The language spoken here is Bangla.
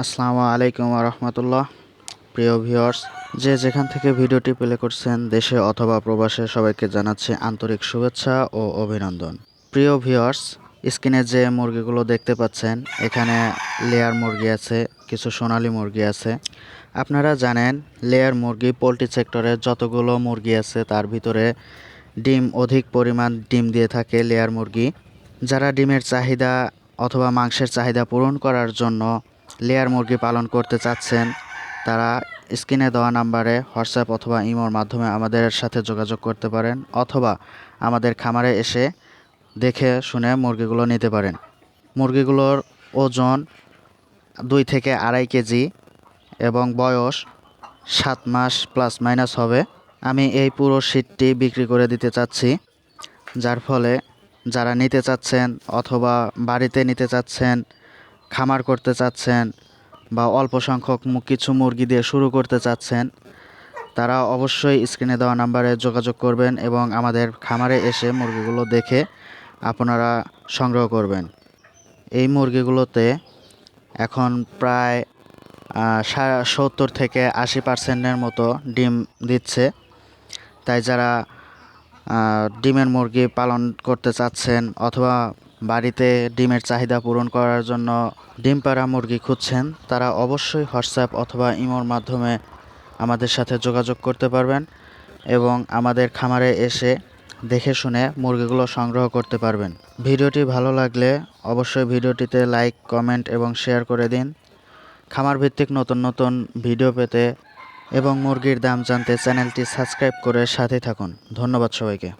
আসসালামু আলাইকুম রহমতুল্লাহ। প্রিয় ভিউয়ার্স, যে যেখান থেকে ভিডিওটি প্লে করছেন, দেশে অথবা প্রবাসে সবাইকে জানাচ্ছি আন্তরিক শুভেচ্ছা ও অভিনন্দন। প্রিয় ভিউয়ার্স, স্ক্রিনে যে মুরগিগুলো দেখতে পাচ্ছেন, এখানে লেয়ার মুরগি আছে, কিছু সোনালী মুরগি আছে। আপনারা জানেন, লেয়ার মুরগি পোলট্রি সেক্টরে যতগুলো মুরগি আছে, তার ভিতরে ডিম অধিক পরিমাণ ডিম দিয়ে থাকে লেয়ার মুরগি। যারা ডিমের চাহিদা অথবা মাংসের চাহিদা পূরণ করার জন্য লেয়ার মুরগি পালন করতে চাচ্ছেন, তারা স্ক্রিনে দেওয়া নাম্বারে হোয়াটসঅ্যাপ অথবা ইমোর মাধ্যমে আমাদের সাথে যোগাযোগ করতে পারেন অথবা আমাদের খামারে এসে দেখে শুনে মুরগিগুলো নিতে পারেন। মুরগিগুলোর ওজন দুই থেকে আড়াই কেজি এবং বয়স সাত মাস প্লাস মাইনাস হবে। আমি এই পুরো শীটটি বিক্রি করে দিতে চাচ্ছি, যার ফলে যারা নিতে চাচ্ছেন অথবা বাড়িতে নিতে চাচ্ছেন খামার করতে চাচ্ছেন বা অল্প সংখ্যক কিছু মুরগি দিয়ে শুরু করতে চাচ্ছেন, তারা অবশ্যই স্ক্রিনে দেওয়া নাম্বারে যোগাযোগ করবেন এবং আমাদের খামারে এসে মুরগিগুলো দেখে আপনারা সংগ্রহ করবেন। এই মুরগিগুলোতে এখন প্রায় সত্তর থেকে আশি পার্সেন্টের মতো ডিম দিচ্ছে। তাই যারা ডিমের মুরগি পালন করতে চাচ্ছেন অথবা বাড়িতে ডিমের চাহিদা পূরণ করার জন্য ডিম পাড়া মুরগি খুঁজছেন, তারা অবশ্যই হোয়াটসঅ্যাপ অথবা ইমোর মাধ্যমে আমাদের সাথে যোগাযোগ করতে পারবেন এবং আমাদের খামারে এসে দেখে শুনে মুরগিগুলো সংগ্রহ করতে পারবেন। ভিডিওটি ভালো লাগলে অবশ্যই ভিডিওটিতে লাইক, কমেন্ট এবং শেয়ার করে দিন। খামার ভিত্তিক নতুন নতুন ভিডিও পেতে এবং মুরগির দাম জানতে চ্যানেলটি সাবস্ক্রাইব করে সাথে থাকুন। ধন্যবাদ সবাইকে।